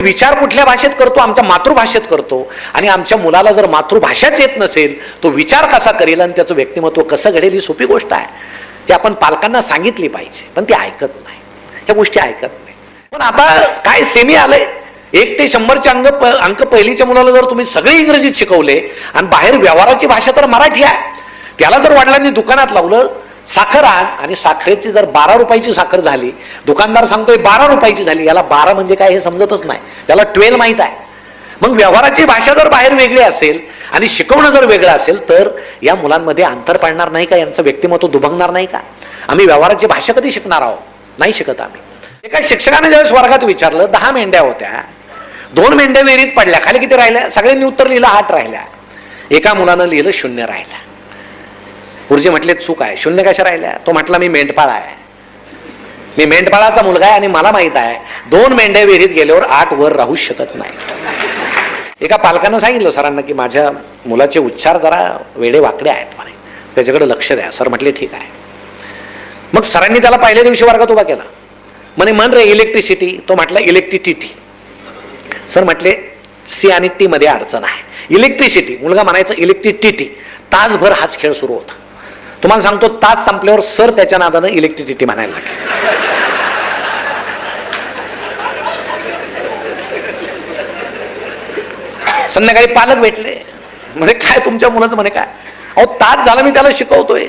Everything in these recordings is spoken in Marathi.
विचार कुठल्या भाषेत करतो आमच्या मातृभाषेत करतो. आणि आमच्या मुलाला जर मातृभाषाच येत नसेल तो विचार कसा करेल आणि त्याचं व्यक्तिमत्व कसं घडेल ही सोपी गोष्ट आहे. ती आपण पालकांना सांगितली पाहिजे पण ती ऐकत नाही. ह्या गोष्टी ऐकत नाही. पण आता काय सेमी आलंय? एक ते शंभरचे अंक प अंक पहिलीच्या मुलाला जर तुम्ही सगळे इंग्रजीत शिकवले आणि बाहेर व्यवहाराची भाषा तर मराठी आहे. त्याला जर वडिलांनी दुकानात लावलं साखर आण आणि साखरेची जर बारा रुपयाची साखर झाली दुकानदार सांगतोय बारा रुपयाची झाली याला बारा म्हणजे काय हे समजतच नाही. त्याला ट्वेल्व माहीत आहे. मग व्यवहाराची भाषा जर बाहेर वेगळी असेल आणि शिकवणं जर वेगळं असेल तर या मुलांमध्ये अंतर पाडणार नाही का? यांचं व्यक्तिमत्व दुभंगणार नाही का? आम्ही व्यवहाराची भाषा कधी शिकणार आहोत? नाही शिकत आम्ही. एका शिक्षकाने ज्यावेळेस वर्गात विचारलं दहा मेंढ्या होत्या. दोन मेंढ्या विहिरीत पडल्या. खाली किती राहिल्या? सगळ्यांनी उत्तर लिहिलं आठ राहिल्या. एका मुलानं लिहिलं शून्य राहिल्या. गुरुजी म्हटले चूक आहे. शून्य कशा राहिल्या? तो म्हटला मी मेंढपाळ आहे. मी मेंढपाळाचा मुलगा आहे आणि मला माहीत आहे दोन मेंढ्या विहिरीत गेल्यावर आठ वर राहू शकत नाही. एका पालकानं सांगितलं सरांना की माझ्या मुलाचे उच्चार जरा वेडे वाकडे आहेत म्हणे. त्याच्याकडे लक्ष द्या. सर म्हटले ठीक आहे. मग सरांनी त्याला पहिल्या दिवशी वर्गात उभा केला. म्हणे म्हण रे इलेक्ट्रिसिटी. तो म्हटला इलेक्ट्रिसिटी. सर म्हटले सी आणि टी मध्ये अडचण आहे. इलेक्ट्रिसिटी. मुलगा म्हणायचं इलेक्ट्रिसिटी. तासभर हाच खेळ सुरू होता. तुम्हाला सांगतो तास संपल्यावर सर त्याच्या नादानं इलेक्ट्रिसिटी म्हणायला लागली. संध्याकाळी पालक भेटले. म्हणे काय तुमच्या मुलाचं? म्हणे काय? अहो तास झाला मी त्याला शिकवतोय.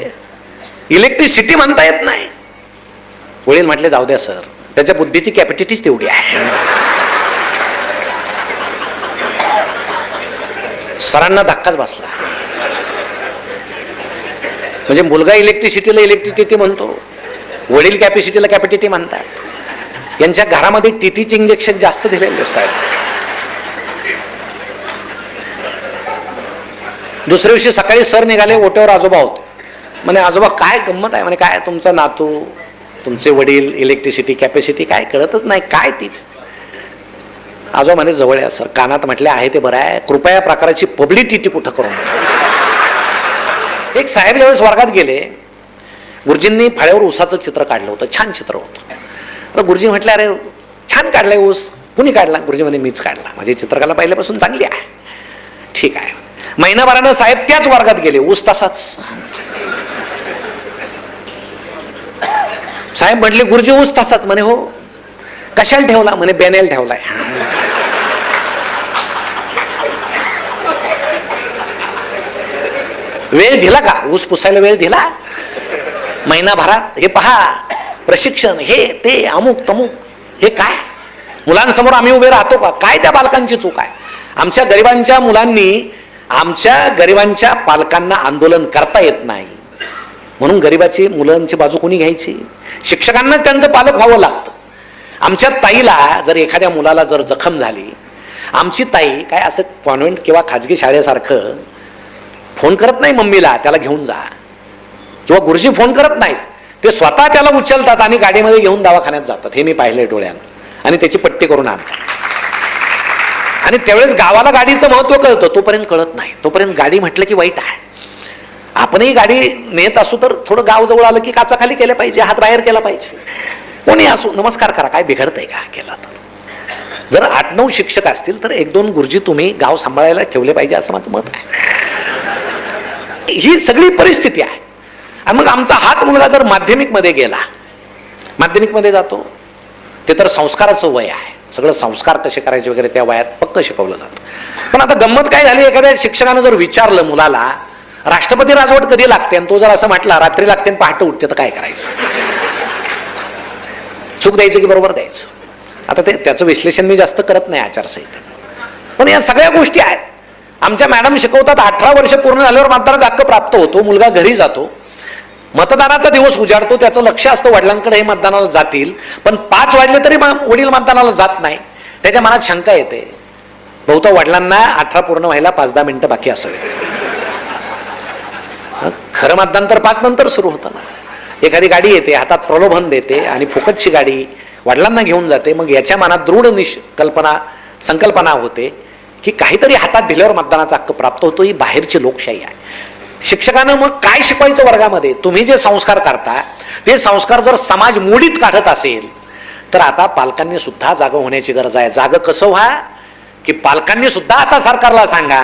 इलेक्ट्रिसिटी म्हणता येत नाही. वडील म्हटले जाऊ द्या सर. त्याच्या बुद्धीची कॅपॅसिटीच तेवढी आहे. सरांना धक्काच बसला. म्हणजे मुलगा इलेक्ट्रिसिटीला इलेक्ट्रिसिटी म्हणतो. वडील कॅपॅसिटीला कॅपॅसिटी म्हणतात. यांच्या घरामध्ये टीटीचे इंजेक्शन जास्त दिलेले असतात दुसऱ्या दिवशी सकाळी सर निघाले ओट्यावर आजोबा होते. म्हणे आजोबा काय गंमत आहे? म्हणे काय तुमचा नातू? तुमचे वडील इलेक्ट्रिसिटी कॅपॅसिटी काय कळतच नाही. काय तीच? आजोबा म्हणे जवळ आहे सर. कानात म्हटले आहे ते बरं आहे. कृपया या प्रकाराची पब्लिसिटी कुठं करू नका. एक साहेब ज्यावेळेस वर्गात गेले गुरुजींनी फळ्यावर ऊसाचं चित्र काढलं होतं छान चित्र होतं. तर गुरुजी म्हटलं अरे छान काढलाय ऊस. कुणी काढला? गुरुजी म्हणे मीच काढला. माझी चित्रकला पहिल्यापासून चांगली आहे. ठीक आहे. महिनाभरानं साहेब त्याच वर्गात गेले ऊस तसाच. साहेब म्हटले गुरुजी ऊस तसाच. म्हणे हो. कशाला ठेवला? म्हणे बेनेल ठेवलाय. वेळ दिला का? ऊस पुसायला वेळ दिला? महिनाभरात? हे पहा प्रशिक्षण हे ते अमुक तमुक हे काय? मुलांसमोर आम्ही उभे राहतो का? काय त्या बालकांची चूक आहे? आमच्या गरिबांच्या मुलांनी आमच्या गरिबांच्या पालकांना आंदोलन करता येत नाही. म्हणून गरिबाची मुलांची बाजू कोणी घ्यायची? शिक्षकांनाच त्यांचं पालक व्हावं लागतं. आमच्या ताईला जर एखाद्या मुलाला जर जखम झाली आमची ताई काय असं कॉन्व्हेंट किंवा खाजगी शाळेसारखं फोन करत नाही मम्मीला त्याला घेऊन जा. किंवा गुरुजी फोन करत नाहीत. ते स्वतः त्याला उचलतात आणि गाडीमध्ये घेऊन दवाखान्यात जातात. हे मी पाहिलंय डोळ्यानं. आणि त्याची पट्टी करून आणतात. आणि त्यावेळेस गावाला गाडीचं महत्त्व कळतं. तोपर्यंत कळत नाही. तोपर्यंत गाडी म्हटलं की वाईट आहे. आपणही गाडी नेत असू तर थोडं गाव जवळ आलं की काचाखाली केलं पाहिजे हात बाहेर केला पाहिजे. कोणी असो नमस्कार करा. काय बिघडतंय का केला तर? जर आठ नऊ शिक्षक असतील तर एक दोन गुरुजी तुम्ही गाव सांभाळायला ठेवले पाहिजे असं माझं मत आहे. ही सगळी परिस्थिती आहे. आणि मग आमचा हाच मुलगा जर माध्यमिकमध्ये गेला माध्यमिकमध्ये जातो ते तर संस्काराचं वय आहे. सगळं संस्कार कसे करायचे वगैरे त्या वयात पक्क शिकवलं जातं. पण आता गंमत काय झाली एखाद्या शिक्षकानं जर विचारलं मुलाला राष्ट्रपती राजवट कधी लागते? आणि तो जर असं म्हटला रात्री लागते आणि पहाटे उठते तर काय करायचं? चूक द्यायचं की बरोबर द्यायचं? आता ते त्याचं विश्लेषण मी जास्त करत नाही आचारसंहिता पण या सगळ्या गोष्टी आहेत. आमच्या मॅडम शिकवतात अठरा वर्ष पूर्ण झाल्यावर मतदानाचा हक्क प्राप्त होतो मुलगा घरी जातो. मतदानाचा दिवस उजाडतो त्याचं लक्ष असतं वडिलांकडे हे मतदानाला जातील. पण पाच वाजले तरी वडील मतदानाला जात नाही. त्याच्या मनात शंका येते. बहुता वडिलांना अठरा पूर्ण व्हायला पाच दहा मिनिटं बाकी असावेत खरं मतदान तर पाच नंतर सुरू होतं ना. एखादी गाडी येते हातात प्रलोभन देते आणि फुकटची गाडी वडिलांना घेऊन जाते. मग याच्या मनात दृढ निश कल्पना संकल्पना होते. की काहीतरी हातात दिल्यावर मतदानाचा हक्क प्राप्त होतो ही बाहेरची लोकशाही आहे. शिक्षकानं मग काय शिकवायचं वर्गामध्ये? तुम्ही जे संस्कार करता ते संस्कार जर समाज मोडीत काढत असेल तर आता पालकांनी सुद्धा जागं होण्याची गरज आहे. जागं कसं व्हा? की पालकांनी सुद्धा आता सरकारला सांगा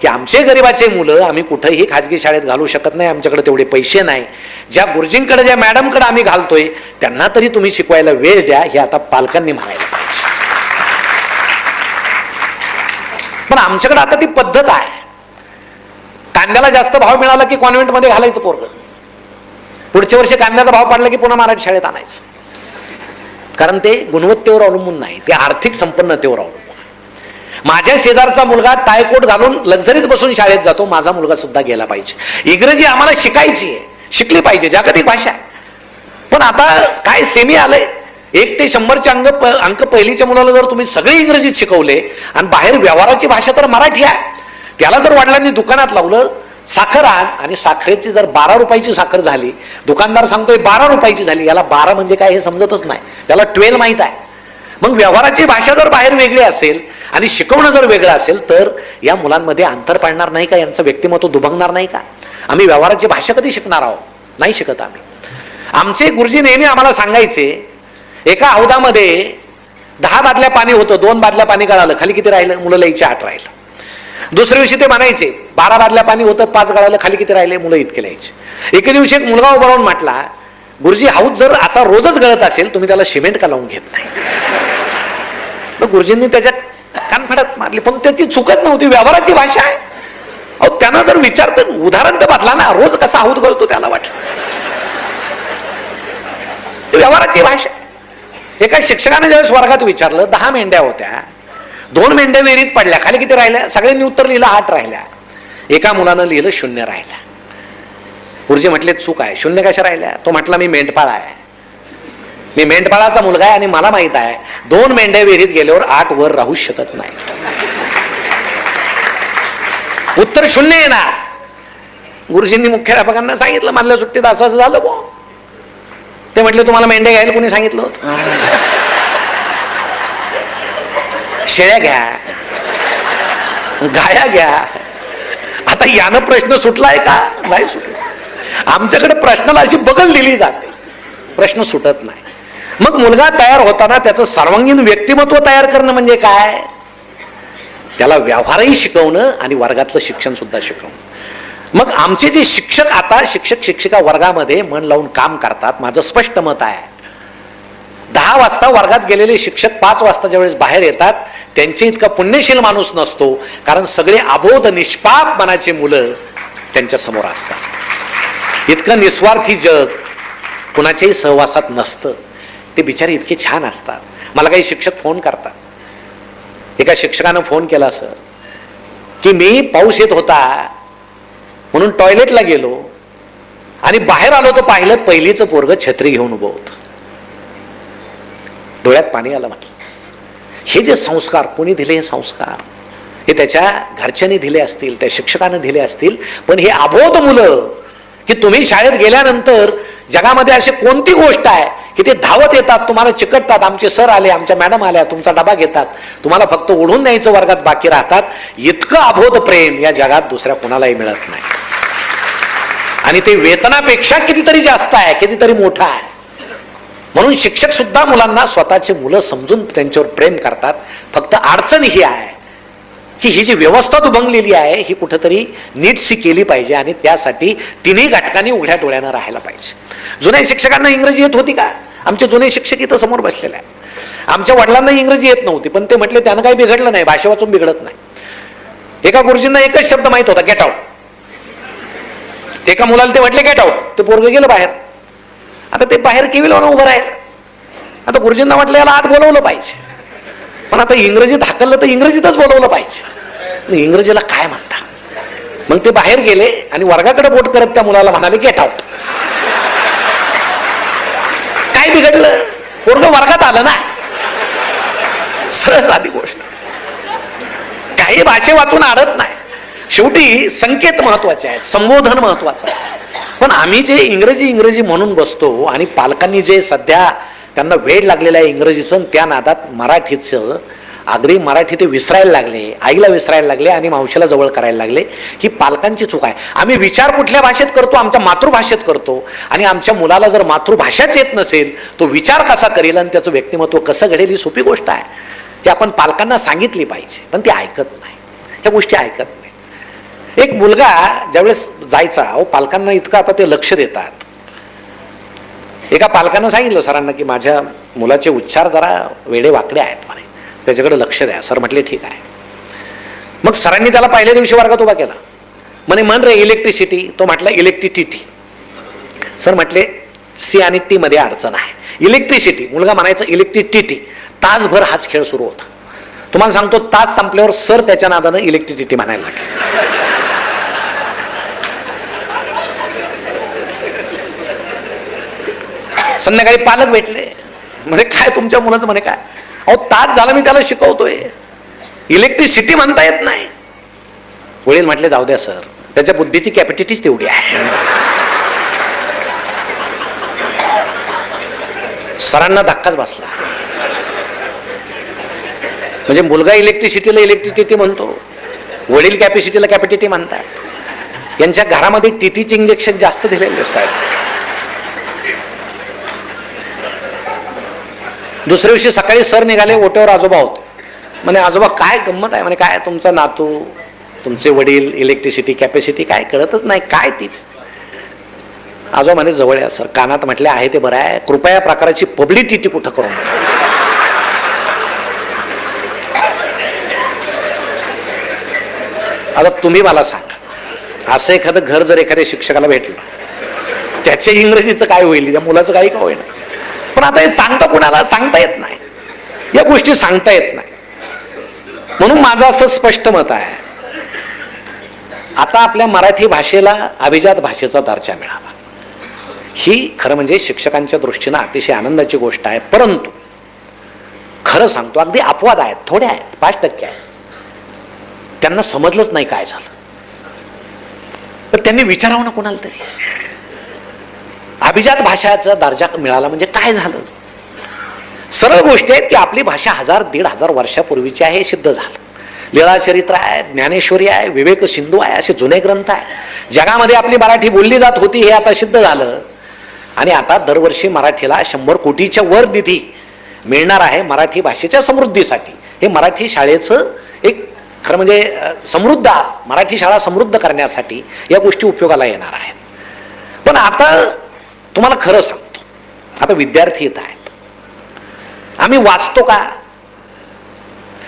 की आमचे गरिबाचे मुलं आम्ही कुठेही खाजगी शाळेत घालू शकत नाही आमच्याकडे तेवढे पैसे नाही. ज्या गुरुजींकडे ज्या मॅडमकडे आम्ही घालतोय त्यांना तरी तुम्ही शिकवायला वेळ द्या हे आता पालकांनी म्हणायला पाहिजे पण आमच्याकडे आता ती पद्धत आहे. कांद्याला जास्त भाव मिळाला की कॉन्व्हेंटमध्ये घालायचं पोरग. पुढच्या वर्षी कांद्याचा भाव पडला की पुन्हा मराठी शाळेत आणायचं. कारण ते गुणवत्तेवर अवलंबून नाही ते आर्थिक संपन्नतेवर अवलंबून माझ्या शेजारचा मुलगा टायकोट घालून लक्झरीत बसून शाळेत जातो माझा मुलगा सुद्धा गेला पाहिजे. इंग्रजी आम्हाला शिकायची आहे शिकली पाहिजे जागतिक भाषा आहे. पण आता काय सेमी आलंय? एक ते शंभरचे अंक प अंक पहिलीच्या मुलाला जर तुम्ही सगळे इंग्रजीत शिकवले आणि बाहेर व्यवहाराची भाषा तर मराठी आहे त्याला जर वडिलांनी दुकानात लावलं साखर आण आणि साखरेची जर बारा रुपयाची साखर झाली दुकानदार सांगतोय बारा रुपयाची झाली याला बारा म्हणजे काय हे समजतच नाही त्याला ट्वेल्व माहीत आहे. मग व्यवहाराची भाषा जर बाहेर वेगळी असेल आणि शिकवणं जर वेगळं असेल तर या मुलांमध्ये अंतर पडणार नाही का? यांचं व्यक्तिमत्व दुभंगणार नाही का? आम्ही व्यवहाराची भाषा कधी शिकणार आहोत? नाही शिकत आम्ही. आमचे गुरुजी नेहमी आम्हाला सांगायचे एका हौदामध्ये दहा बादल्या पाणी होतं दोन बादल्या पाणी गळालं खाली किती राहिलं? मुलं लईचे आठ राहिलं. दुसऱ्या दिवशी ते म्हणायचे बारा बादल्या पाणी होतं पाच गळालं खाली किती राहिले? मुलं इतके लिहायचे एके दिवशी एक मुलगा उभा राहून म्हटला गुरुजी हाऊस जर असा रोजच गळत असेल तुम्ही त्याला सिमेंट का लावून घेत नाही? गुरुजींनी त्याच्यात कानफडत मारली. पण त्याची चुकच नव्हती व्यवहाराची भाषा आहे. अहो त्यांना जर विचार तर उदाहरण तर बदला ना रोज कसा हाऊत गळतो त्याला वाटलं. व्यवहाराची भाषा एका शिक्षकाने ज्यावेळेस वर्गात विचारलं दहा मेंढ्या होत्या दोन मेंढ्या विहिरीत पडल्या खाली किती राहिल्या? सगळ्यांनी उत्तर लिहिलं आठ राहिल्या. एका मुलानं लिहिलं शून्य राहिल्या. गुरुजी म्हटले चूक आहे. शून्य कशा राहिल्या? तो म्हटला मी मेंढपाळ आहे. मी मेंढपाळाचा मुलगा आहे आणि मला माहीत आहे दोन मेंढ्या विहिरीत गेल्यावर आठ वर राहू शकत नाही. उत्तर शून्य येणार. गुरुजींनी मुख्याध्यापकांना सांगितलं मानल्या सुट्टीत असं असं झालं बो ते म्हटले तुम्हाला मेंढ्या घ्यायला कोणी सांगितलं होतं? शेळ्या घ्या. गाया घ्या. आता यानं प्रश्न सुटलाय का? नाही सुटला. आमच्याकडे प्रश्नाला अशी बगल दिली जाते. प्रश्न सुटत नाही. मग मुलगा तयार होताना त्याचं सर्वांगीण व्यक्तिमत्व तयार करणं म्हणजे काय? त्याला व्यवहारही शिकवणं आणि वर्गातलं शिक्षण सुद्धा शिकवणं. मग आमचे जे शिक्षक आता शिक्षक शिक्षिका वर्गामध्ये मन लावून काम करतात माझं स्पष्ट मत आहे. दहा वाजता वर्गात गेलेले शिक्षक पाच वाजता ज्यावेळेस बाहेर येतात त्यांचे इतका पुण्यशील माणूस नसतो कारण सगळे अबोध निष्पाप मनाचे मुलं त्यांच्यासमोर असतात. इतकं निस्वार्थी जग कुणाच्याही सहवासात नसतं. ते बिचारे इतके छान असतात. मला काही शिक्षक फोन करतात. एका शिक्षकानं फोन केला सर की मी पाऊस येत होता म्हणून टॉयलेटला गेलो आणि बाहेर आलो तर पाहिलं पहिलीचं पोरग छत्री घेऊन उभं होतं. डोळ्यात पाणी आलं म्हटलं. हे जे संस्कार कोणी दिले हे संस्कार? हे त्याच्या घरच्यांनी दिले असतील त्या शिक्षकाने दिले असतील पण हे अबोध मुलं की तुम्ही शाळेत गेल्यानंतर जगामध्ये अशी कोणती गोष्ट आहे की ते धावत येतात तुम्हाला चिकटतात. आमचे सर आले आमच्या मॅडम आल्या तुमचा डबा घेतात. तुम्हाला फक्त ओढून न्यायचं वर्गात बाकी राहतात. इतकं अबोध प्रेम या जगात दुसऱ्या कोणालाही मिळत नाही. आणि ते वेतनापेक्षा कितीतरी जास्त आहे कितीतरी मोठं आहे. म्हणून शिक्षक सुद्धा मुलांना स्वतःचे मुलं समजून त्यांच्यावर प्रेम करतात. फक्त अडचण ही आहे की ही जी व्यवस्था दुभंगलेली आहे ही कुठंतरी नीटशी केली पाहिजे आणि त्यासाठी तिन्ही घटकांनी उघड्या डोळ्यानं राहायला पाहिजे. जुन्या शिक्षकांना इंग्रजी येत होती का? आमचे जुने शिक्षक इथं समोर बसलेले आहेत. आमच्या वडिलांना इंग्रजी येत नव्हती पण ते म्हटले त्यानं काही बिघडलं नाही भाषा वाचून बिघडत नाही. एका गुरुजींना एकच शब्द माहीत होता गेट आउट एका मुलाला ते म्हटले गेट आउट ते पोरग गेलं बाहेर. आता ते बाहेर केवी उभं राहिलं. आता गुरुजींना म्हटलं याला आत बोलवलं पाहिजे. पण आता इंग्रजीत हाकललं तर इंग्रजीतच बोलवलं पाहिजे. इंग्रजीला काय म्हणता? मग ते बाहेर गेले आणि वर्गाकडे बोट करत त्या मुलाला म्हणाले गेट आउट काय बिघडलं? पोरग वर्गात आलं ना. सरळ साधी गोष्ट. काही भाषे वाचून आडत नाही. शेवटी संकेत महत्त्वाचे आहेत संबोधन महत्वाचं आहे. पण आम्ही जे इंग्रजी इंग्रजी म्हणून बसतो आणि पालकांनी जे सध्या त्यांना वेळ लागलेला आहे इंग्रजीचं त्या नादात मराठीचं आगरी मराठी ते विसरायला लागले आईला विसरायला लागले आणि मावशीला जवळ करायला लागले. ही पालकांची चूक आहे. आम्ही विचार कुठल्या भाषेत करतो? आमच्या मातृभाषेत करतो. आणि आमच्या मुलाला जर मातृभाषाच येत नसेल तो विचार कसा करेल आणि त्याचं व्यक्तिमत्व कसं घडेल ही सोपी गोष्ट आहे. ती आपण पालकांना सांगितली पाहिजे पण ती ऐकत नाही. ह्या गोष्टी ऐकत नाही. एक मुलगा ज्यावेळेस जायचा अहो पालकांना इतकं आता ते लक्ष देतात. एका पालकानं सांगितलं सरांना की माझ्या मुलाचे उच्चार जरा वेडे वाकडे आहेत त्याच्याकडे लक्ष द्या. सर म्हटले ठीक आहे. मग सरांनी त्याला पहिल्या दिवशी वर्गात उभा केला. म्हणे म्हण रे इलेक्ट्रिसिटी तो म्हटला इलेक्ट्रिसिटी सर म्हटले सी आणि टी मध्ये अडचण आहे. इलेक्ट्रिसिटी मुलगा म्हणायचं इलेक्ट्रिसिटी तासभर हाच खेळ सुरू होता. तुम्हाला सांगतो तास संपल्यावर सर त्याच्या नादानं इलेक्ट्रिसिटी म्हणायला लागले. संध्याकाळी पालक भेटले. म्हणे काय तुमच्या मुलाचं? म्हणे काय? अहो तास झाला मी त्याला शिकवतोय. इलेक्ट्रिसिटी म्हणता येत नाही. वडील म्हटले जाऊ द्या सर. त्याच्या बुद्धीची कॅपॅसिटीच तेवढी आहे. सरांना धक्काच बसला. म्हणजे मुलगा इलेक्ट्रिसिटीला इलेक्ट्रिसिटी म्हणतो. वडील कॅपॅसिटीला कॅपॅसिटी म्हणतात. यांच्या घरामध्ये टीटीचे इंजेक्शन जास्त दिलेले असतात. दुसऱ्या दिवशी सकाळी सर निघाले ओट्यावर आजोबा होते. म्हणे आजोबा काय गंमत आहे? म्हणे काय तुमचा नातू? तुमचे वडील इलेक्ट्रिसिटी कॅपॅसिटी काय कळतच नाही काय तीच? आजोबा म्हणे जवळ या सर. कानात म्हटले आहे ते बरं आहे. कृपया प्रकाराची पब्लिसिटी कुठं करू नका. आता तुम्ही मला सांगा असं एखादं घर जर एखाद्या शिक्षकाला भेटलं त्याच्या इंग्रजीचं काय होईल? त्या मुलाचं काही का होईना? पण आता हे सांगता कुणाला? सांगता येत नाही. या गोष्टी सांगता येत नाही. म्हणून माझं असं स्पष्ट मत आहे. आता आपल्या मराठी भाषेला अभिजात भाषेचा दर्जा मिळाला ही खरं म्हणजे शिक्षकांच्या दृष्टीनं अतिशय आनंदाची गोष्ट आहे. परंतु खरं सांगतो अगदी अपवाद आहेत थोडे आहेत पाच टक्के आहेत. त्यांना समजलंच नाही काय झालं. पण त्यांनी विचारावं ना कोणाला तरी. अभिजात भाषाचा दर्जा मिळाला म्हणजे काय झालं? सरळ गोष्टी आहेत की आपली भाषा हजार दीड हजार वर्षापूर्वीची आहे हे सिद्ध झालं. लीळाचरित्र आहे ज्ञानेश्वरी आहे विवेक सिंधू आहे असे जुने ग्रंथ आहे जगामध्ये आपली मराठी बोलली जात होती हे आता सिद्ध झालं. आणि आता दरवर्षी मराठीला शंभर कोटीच्या वर निधी मिळणार आहे मराठी भाषेच्या समृद्धीसाठी. हे मराठी शाळेचं एक खरं म्हणजे समृद्ध मराठी शाळा समृद्ध करण्यासाठी या गोष्टी उपयोगाला येणार आहेत. पण आता तुम्हाला खरं सांगतो. आता विद्यार्थी येत आहेत. आम्ही वाचतो का?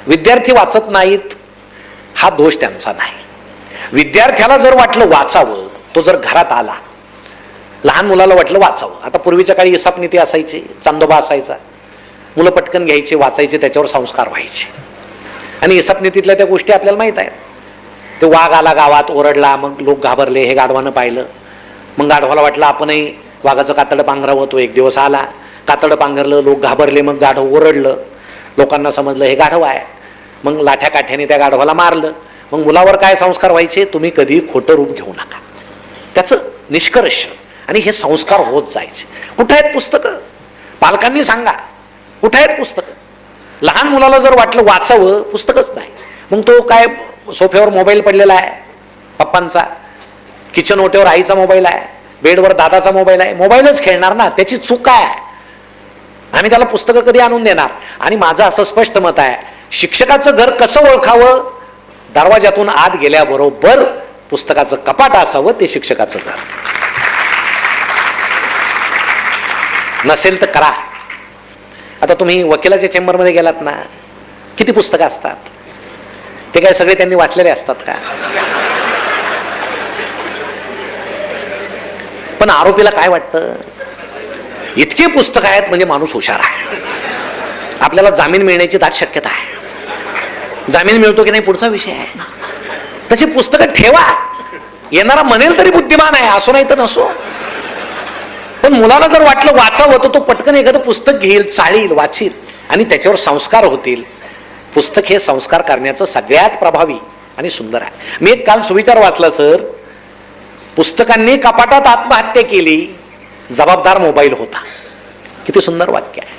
विद्यार्थी वाचत नाहीत हा दोष त्यांचा नाही. विद्यार्थ्याला जर वाटलं वाचावं तो जर घरात आला लहान मुलाला वाटलं वाचावं. आता पूर्वीच्या काळी इसाप नीती असायची चांदोबा असायचा. मुलं पटकन घ्यायचे वाचायचे त्याच्यावर संस्कार व्हायचे. आणि इसाप नीतीतल्या त्या गोष्टी आपल्याला माहीत आहेत. ते वाघ आला गावात ओरडला मग लोक घाबरले हे गाढवानं पाहिलं. मग गाढवाला वाटलं आपणही वाघाचं कातडं पांघरावं तो एक दिवस आला. कातडं पांघरलं लोक घाबरले मग गाढव ओरडलं. लोकांना समजलं हे गाढव आहे. मग लाठ्या काठ्याने त्या गाढवाला मारलं. मग मुलावर काय संस्कार व्हायचे? तुम्ही कधी खोटं रूप घेऊ नका. त्याचं निष्कर्ष. आणि हे संस्कार होत जायचे. कुठं आहेत पुस्तकं? पालकांनी सांगा. कुठं आहेत पुस्तकं? लहान मुलाला जर वाटलं वाचावं पुस्तकच नाही. मग तो काय सोफ्यावर मोबाईल पडलेला आहे? पप्पांचा. किचन ओट्यावर आईचा मोबाईल आहे? बेडवर दादाचा मोबाईल आहे मोबाईलच खेळणार ना त्याची चूक काय आहे? आम्ही त्याला पुस्तकं कधी आणून देणार? आणि माझं असं स्पष्ट मत आहे शिक्षकाचं घर कसं ओळखावं? दरवाजातून आत गेल्याबरोबर पुस्तकाचं कपाट असावं ते शिक्षकाचं घर. नसेल तर करा. आता तुम्ही वकिलाच्या चेंबरमध्ये गेलात ना किती पुस्तकं असतात? ते काय सगळे त्यांनी वाचलेले असतात का? पण आरोपीला काय वाटतं? इतके पुस्तकं आहेत म्हणजे माणूस हुशार आहे. आपल्याला जामीन मिळण्याची दाट शक्यता आहे. जामीन मिळतो की नाही पुढचा विषय आहे. तशी पुस्तकं ठेवा. येणारा म्हणेल तरी बुद्धिमान आहे असो नाही तर नसो. पण मुलाला जर वाटलं वाचावं तर तो पटकन एखादं पुस्तक घेईल चाळील वाचील आणि त्याच्यावर संस्कार होतील. पुस्तक हे संस्कार करण्याचं सगळ्यात प्रभावी आणि सुंदर आहे. मी एक काल सुविचार वाचला सर. पुस्तकांनी कपाटात आत्महत्या केली. जबाबदार मोबाईल होता. किती सुंदर वाक्य आहे.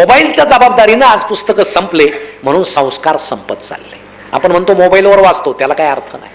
मोबाईलच्या जबाबदारीनं आज पुस्तकं संपले म्हणून संस्कार संपत चालले. आपण म्हणतो मोबाईलवर वाचतो त्याला काय अर्थ नाही.